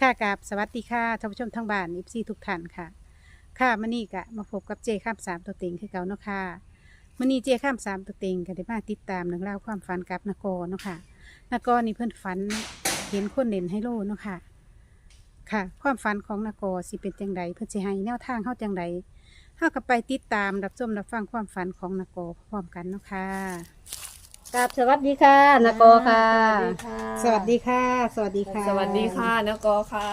ค่ะกับสวัสดีค่ะท่านผู้ชมทั้งบ้านอิฟซีทุกท่านค่ะ ค่ะมื่อนี้ก็มาพบกับเจข้ามสามตัวเต็งคือเก่าเนาะค่ะมื่อนี้เจข้ามสามตัวเต็งก็ได้มาติดตามเรื่องราวความฝันกับนกอเนาะค่ะนกอนี่เพื่อนฝันเห็นคนเด่นไฮโลเนาะค่ะ ค่ะ ความฝันของนกอสิเป็นจังใดเพื่อนสิให้แนวทางเข้าจังใดเฮาก็ไปติดตามรับชมรับฟังความฝันของนกอพร้อมกันเนาะค่ะ กับสวัสดีค่ะนโกค่ะ สวัสดีค่ะ สวัสดีค่ะสวัสดีค่ะนกอค่ะ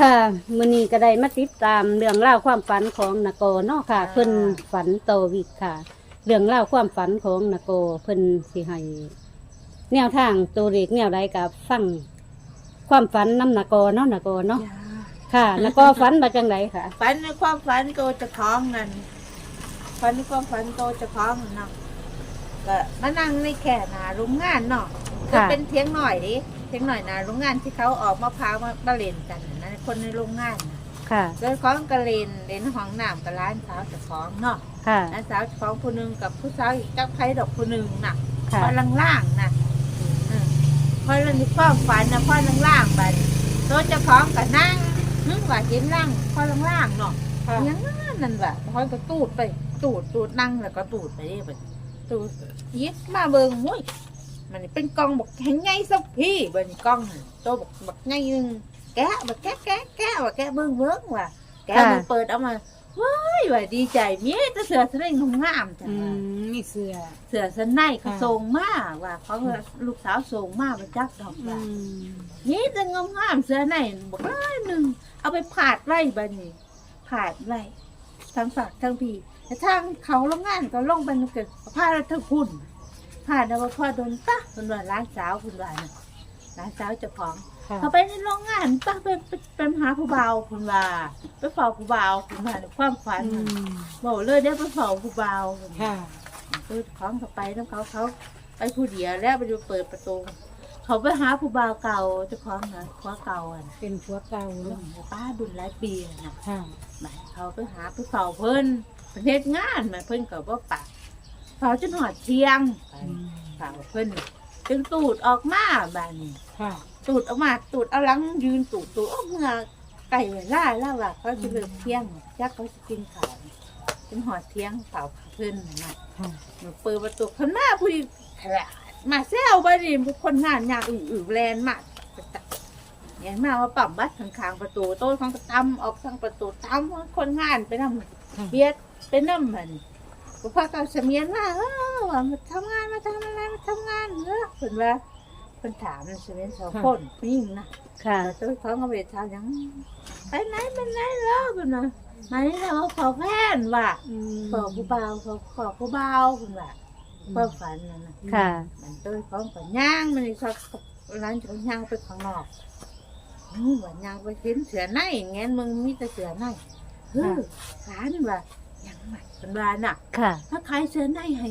ค่ะมื้อนี้ก็ได้มาติดตามเรื่องเล่าวความฝันของนโกเนาะค่ะ เพิ่นฝันโตวิกค่ะ เรื่องเล่าวความฝันของนโกเพิ่นสิให้แนวทางตัวเลขแนวใดกับฟังความฝันน้ำนโกเนาะนโกเนาะค่ะนโกฝันมาจังไดค่ะ ฝันในความฝันโกจะคล้องนั่นฝันในความฝันโกจะคล้องนั่นเนาะ ก็มานั่งในแค่หนาโรงงานเนาะก็ค่ะ เป็นเทียงหน่อยดิเทียงหน่อยหนาโรงงานที่เขาออกมะพร้าวมามาเล่นกันน่ะนะคนในโรงงานน่ะค่ะเดินคล้องกระเลนเล่นห้องน้ำกับร้านสาวเจะคล้าของเนาะค่ะ ร้านสาวเจะคล้าของผู้หนึงกับผู้สาวอีกเจ้าใครดอกผู้หนึงน่ะ ค่ะ พอล่างๆน่ะอืมพอเรื่องที่ความฝันนะพอล่างๆไปตัวเจะคล้าของกับนั่งนึกว่าเห็นล่างพอล่างๆเนาะยังงั้นนั่นแหละพอยก็ตูดไป ตูดตูดนั่งแล้วก็ตูดไปเรื่อยไป ตูดยิบมาเบิงมุ้ยมันเป็นกล่องบอกแข็งไงสักพี่เบิงกล่องน่ะตัวบอกบอกไงนึงแกะบอกแกะแกะแกะว่าแกะเบิงเบิงว่ะแกะค่ะมันเปิดออกมาว้ายว่าดีใจเมียจะเสือสนายงามๆจังอืว่ะมนี่เสือเสือสนายเขาค่ะส่งมาว่าเขาลูกสาวส่งมามาจักดอกอืว่ามนี่จะงามๆเสือในบอกร้อยหนึ่งเอาไปผาดไว้บัดนี้ผาดไว้ทั้งฝากทั้งพี่ แต่ทางเขาโรงงานก็ลงไปมันเกิดพาดทั้งพุ่นผาดเอาว่าพ่อโดนตะคุณว่าร้านสาวคุณว่านะร้านสาวเจ้าของ ค่ะเขาไปในโรงงานตะเป็นเป็นเป็นหาผู้เบาวคุณว่าไปเฝ้าผู้เบาวคุณว่าในความฝันอืน่ะมบอกเลยได้ไปเฝ้าผู้เบาวค่ะคือของเขาไปน้ำเขาเขาไปผู้เดียวแล้วไปดูเปิดประตูเขาไปหาผู้บ่าวเก่าเจ้าของนะผัวเก่าอะนะเป็นผัวเก่าเรื่อเนาะงป้าบุญหลายปีอะนะค่ะแหมเขาไปหาไปเฝ้าเพิ่น ประเทศงานแหมเพิ่นก็บ่ปากเฝ้าจนหอดเที่ยงไปอืมเฝ้าเพิ่นจึงตูดออกมาบ้านนี้ค่ะ ตูดออกมาตูดเอาหลังยืนตูดตูดออกมาไก่เวลาแล้วว่าเขาจะเลิกเที่ยงจักเขาจะกินข้าวจนหอดเที่ยงเฝ้าเพิ่นน่ะค่ะ หนูเปิดประตูคนมาผู้ดีขลาดมาแซวบ้านีพวกคนงานยากอือๆแลนมาเห็นมาว่าปั๊มบัดข้างๆประตูโต้นของกระตำออกทางประตูตำคนงานไปนำเบียด ไปนำมันพวกพ่อก็เสมียนมาเออว่ามาทำงานมาทำอะไรมาทำงานเออเพิ่นว่าเพิ่นถามเสมียนสองคนผู้หญิงนะค่ะแต่ตัวเขาก็ไปถามหยังไปไหนไปไหนแล้วเพิ่นว่ามานี่เราขอแฟนว่ะอืมขอผู้บ่าวขอขอผู้บ่าวเพิ่นว่าความฝันนั่นน่ะค่ะ มันตัวของกับย่างมันนี่เขาร้านจะย่างไปข้างนอกนู่นว่าย่างไปเห็นเสือในแง้นมึงมีแต่เสือในเฮ้ยร้านว่า ยังไงเป็นว่าน่ะค่ะ ถ้าขายเสือในให้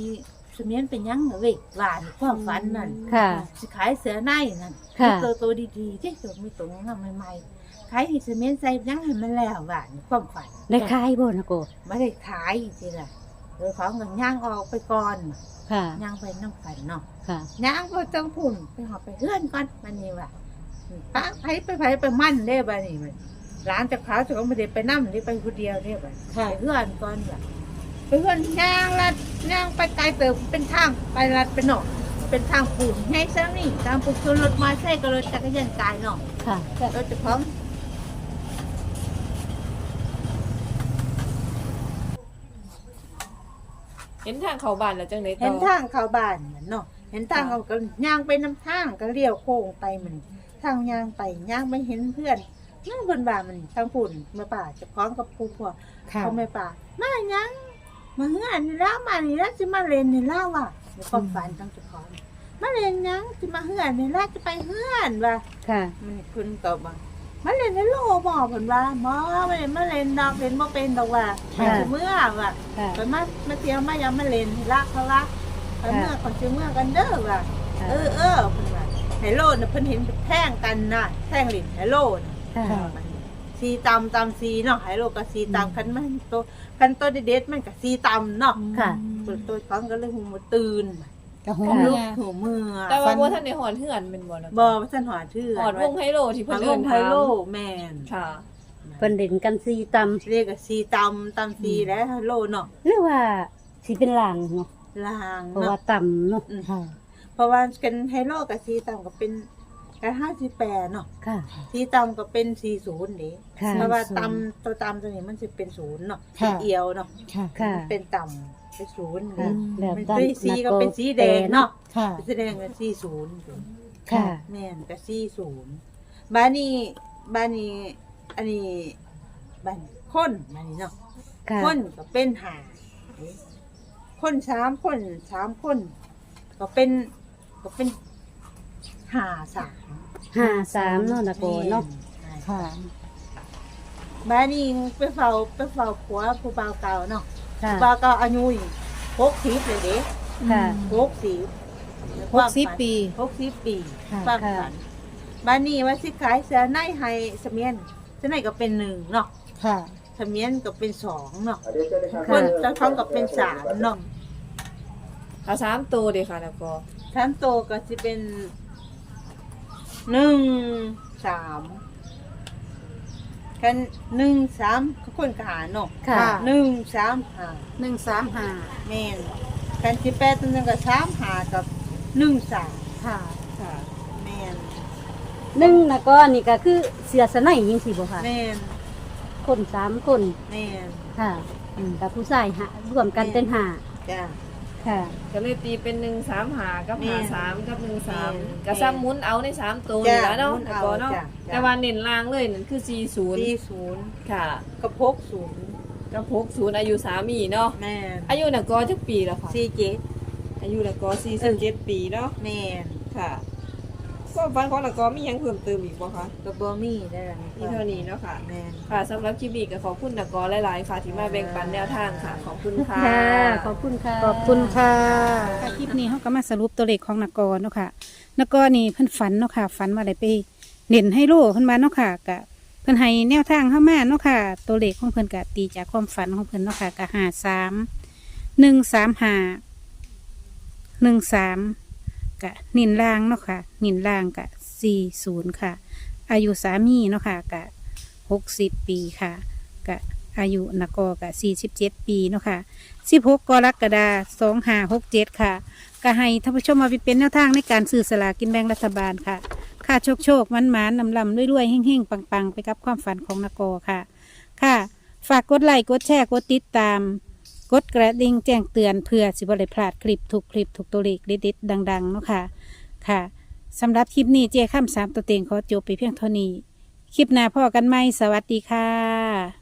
เสมียนเป็นยังเหรอเว้ยว่านี่ความฝันนั่นค่ะ สิขายเสือในนั่นค่ะมีตัวตัวดีๆที่ตัวมีตัวงามใหม่ๆขายให้เสมียนใส่ยังให้มันแล้วว่านี่ความฝันได้คายบ่นโกไม่ได้ขายจริงๆล่ะโดยของกันย่างออกไปก่อนค่ะ ย่างไปน้ำกันเนาะ ค่ะย่างไปจังพุ่นไปหอบไปเฮือนก่อนมันนี่ว่ะป้าไปไปไปไปมั่นได้บ่นี่มัน ร้านจะขาวจะก็ไม่ได้ไปนั่มได้ไปคนเดียวได้บ่ค่ะไปเฮือนก่อนว่ะไปเฮือนย่างลัดย่างไปไกลเติบเป็นทางไปลัดไปหนอกเป็นทางปูนให้ซะนี่ทางปูนคือรถมาใช่ก็รถจักรยานกายเนาะค่ะ รถจะพร้อมเห็นทางเขาบ้านแล้วจังไดต่อเห็นทางเข้าบ้านมันเนาะเห็นทางเขาก็ย่างไปน้ำทางก็เลี้ยวโค้งไปมันทางย่างไปย่างไม่เห็นเพื่อน นั่งบนบ่ามันทางปุ่นเมื่อป่าจะพร้อมกับผู้พวกค่ะเขาไม่ป่ามายังมาเฮือนนี่แล้วมานี่แล้วจะมาเล่นนี่แล้วว่ะในความฝันต้องจะพร้อมมาเล่นยังจะมาเฮือนนี่แล้วจะไปเฮือนว่ะ ค่ะมันคุณก็บอกมาเล่นในโลบ่เพิ่นว่าบ่ไม่ได้มาเล่นดอกเล่นบ่เป็นดอกว่าค่ะสิเมื่อว่ะค่ะไปมามาเที่ยวมายังมาเล่นรักเขารักไปเมื่อคนสิเมื่อกันเด้อว่ะ เออเออเพิ่นว่าไฮโลน่ะเพิ่นเห็นแท่งกันน่ะแท่งลิ้นไฮโลน่ะ ค่ะ สีตำตำสีเนาะไฮโลก็สีตำคันมันโตคันโตเด็ดๆมันก็สีตำเนาะค่ะตัวตัวฟังก็เลยหูมาตื่นกะหูค่ะเมื่ลูอกหูเมื่อแต่ว่าฟันบ่ทันได้หอนเหือนเป็นบ่นะบ่ว่าท่านหอดชื่อหอนวงไฮโลที่เพิ่เพิ่นนเอิ้เอิ้นนไพถามโลแม่นค่ะ เพิ่นเด่นกันซีตำเรียกว่าซีตำตำซีแล้วไฮโลเนาะหรือว่าสิเป็นลางเนาะลางเพราะว่าเนาะต่ำเนาะอืมค่ะ เพราะว่ากันไฮโลกับซีตำก็เป็น กัน58เนาะค่ะซีตำก็เป็น40นี่ค่ะเพราะว่าตำตัวตำตัวนี้มันจะเป็นศูนย์เนาะค่ะเอียวเนาะค่ะ ค่ะ มันเป็นต่ำเป็นศูนย์ค่ะ นี่แล้วมันตามเป็นสีก็เป็นสีแดงเนาะค่ะเป็นสีแดงกับสีศูนย์ค่ะ แม่นกับสีศูนย์บ้านนี้บ้านนี้อันนี้บ้านคนบ้านนี้เนาะ ค่ะ คนก็เป็นหาคนสามคนสามคน ก็เป็นก็เป็น หาสามห้าสามเนาะนะโกเนาะแม่นค่ะบ้านนี้ไปเฝ้าไปเฝ้าผัวผู้บ่าวเก่าเนาะค่ะ ผู้บ่าวเก่าอายุหกสิบเลยเด้ค่ะ หกสิบหกสิบปี หกสิบปีค่ะ ความค่ะฝันบ้านนี้ว่าสิขายเสื้อในให้เสมียนเสื้อในก็เป็นหนึ่งเนาะค่ะ เสมียนก็เป็นสองเนาะคค่ะนเจ้าท้องก็เป็นสามเนาะเอาสามตัวเด้ค่ะนะกอท่านโตก็จะเป็น หนึ่งสามกันหนึ่งสามคนกหาเนาะค่ะ หนึ่งสามหาหนึ่งสามห้าแม่นกันสิแปดตัวนึงก็สามหากับหนึ่งสามค่ะค่ะแม่นหนึ่งนะก็นี่ก็คือเสียสนัยยิงสิบ่ค่ะแม่นคนสามคนแม่นค่ะอืมกับผู้ชายหารวมกันเป็นห้าจ้า ค่ะ ก็เลยตีเป็นหนึ่งสามหากับแม่หาสามกับหนึ่งสามแม่ก็ซ้ำหมุนเอาในสามตัวนี่จ้ะแหล้วเนาะหมุนนะเอากอเนาะจ้ะจ้ะ แต่ว่าเน้นล่างเลยนั่นคือสี่ศูนย์สี่ศูนย์ค่ะกระพกศูนย์กับหกศูนย์อายุสามีเนาะแม่นอายุนะกอจักปีแล้วค่ะ สี่เจ็ดอายุนะกอสี่สิบเจ็ดปีเนาะแม่นค่ะ ความฝันของนะกอมีหยังเพิ่มเติมอีกบ่คะกระบอมี่ได้แล้วมีเท่านี้เนาะค่ะ แม่นค่ะสำหรับคลิปนี้ก็ขอบคุณนะกอหลาย ๆ ค่ะ ที่มาแบ่งปันแนวทางค่ะ ขอบคุณค่ะ ค่ะ ขอบคุณค่ะ ขอบคุณค่ะคลิปนี้เขาก็มาสรุปตัวเลขของนกรเนาะค่ะนกรนี่เพิ่นฝันเนาะค่ะฝันว่าอะไรไปเด่นให้โลเพิ่นมาเนาะค่ะกะเพิ่นให้แนวทางเข้ามาเนาะค่ะ ตัวเลขของเพิ่นกะตีจากความฝันของเพิ่นเนาะค่ะกะหาสามหนึ่งสามหาหนึ่งสาม กะนินล่างเนาะค่ะ นินล่างกะสี่ศูนย์ค่ะ อายุสามีเนาะค่ะกะหกสิบปีค่ะกะอายุนกรกะสี่สิบเจ็ดปีเนาะค่ะ16กกรกฎาคม2567ค่ะก็ให้ท่านผู้ชมมาไปเป็นแนวทางในการซื้อสลากกินแบ่งรัฐบาลค่ะ ค่าโชคโชคมันหมานนำลำรวยๆเฮ่งๆ ปังๆ ไปกับความฝันของนกอค่ะ ค่ะ ฝากกดไลค์กดแชร์กดติดตาม กดกระดิ่งแจ้งเตือนเพื่อสิบริพลาดคลิปถูกคลิปถูกตัวเลขดิดๆดังๆเนาะค่ะ ค่ะสำหรับคลิปนี้เจ้ข้ามสามตัวเต็งขอจบไปเพียงเท่านี้ คลิปหน้าพ่อกันไหมสวัสดีค่ะ